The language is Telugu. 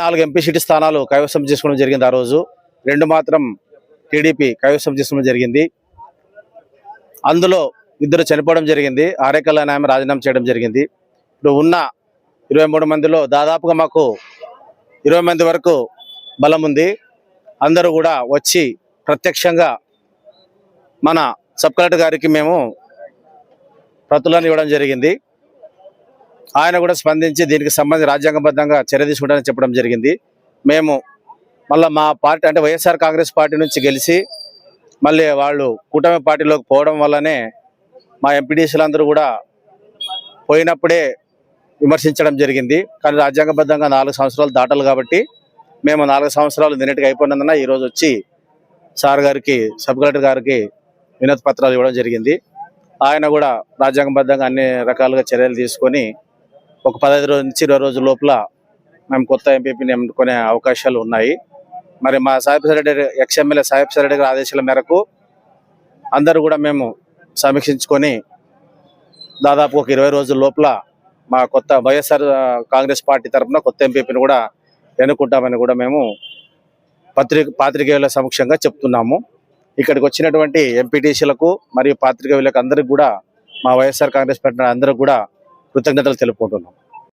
నాలుగు ఎంపీ సీటు స్థానాలు కైవసం చేసుకోవడం జరిగింది ఆ రోజు. రెండు మాత్రం టీడీపీ కైవసం చేసుకోవడం జరిగింది. అందులో ఇద్దరు చనిపోవడం జరిగింది. ఆరేకల్లాని ఆమె రాజీనామా చేయడం జరిగింది. ఇప్పుడు ఉన్న ఇరవై మూడు మందిలో దాదాపుగా మాకు ఇరవై మంది వరకు బలం ఉంది. అందరూ కూడా వచ్చి ప్రత్యక్షంగా మన సబ్ కలెక్టర్ గారికి మేము ప్రతులను ఇవ్వడం జరిగింది. ఆయన కూడా స్పందించి దీనికి సంబంధించి రాజ్యాంగబద్ధంగా చర్య తీసుకుంటానని చెప్పడం జరిగింది. మేము మళ్ళీ మా పార్టీ అంటే వైఎస్ఆర్ కాంగ్రెస్ పార్టీ నుంచి గెలిచి మళ్ళీ వాళ్ళు కూటమి పార్టీలోకి పోవడం వల్లనే మా ఎంపీడీసీలందరూ కూడా పోయినప్పుడే విమర్శించడం జరిగింది. కానీ రాజ్యాంగబద్ధంగా నాలుగు సంవత్సరాలు దాటాలి కాబట్టి మేము నాలుగు సంవత్సరాలు నిన్నటికి అయిపోయినందున ఈరోజు వచ్చి సార్ గారికి సబ్ కలెక్టర్ గారికి వినతి పత్రాలు ఇవ్వడం జరిగింది. ఆయన కూడా రాజ్యాంగబద్ధంగా అన్ని రకాలుగా చర్యలు తీసుకొని ఒక పదహైదు రోజు నుంచి ఇరవై రోజుల లోపల మేము కొత్త ఎంపీపీని ఎన్నుకునే అవకాశాలు ఉన్నాయి. మరి మా సాహిబ్ రెడ్డి ఎక్స్ ఎమ్మెల్యే సాహిబ్ రెడ్డి గారి ఆదేశాల మేరకు అందరూ కూడా మేము సమీక్షించుకొని దాదాపు ఒక ఇరవై రోజుల లోపల మా కొత్త వైఎస్ఆర్ కాంగ్రెస్ పార్టీ తరఫున కొత్త ఎంపీపీని కూడా ఎన్నుకుంటామని కూడా మేము పత్రిక పాత్రికేయుల సమక్షంగా చెప్తున్నాము. ఇక్కడికి వచ్చినటువంటి ఎంపీటీసీలకు మరియు పాత్రికేయులకు అందరికి కూడా మా వైఎస్ఆర్ కాంగ్రెస్ పార్టీ అందరూ కూడా కృతజ్ఞతలు తెలుపుకుంటున్నాం.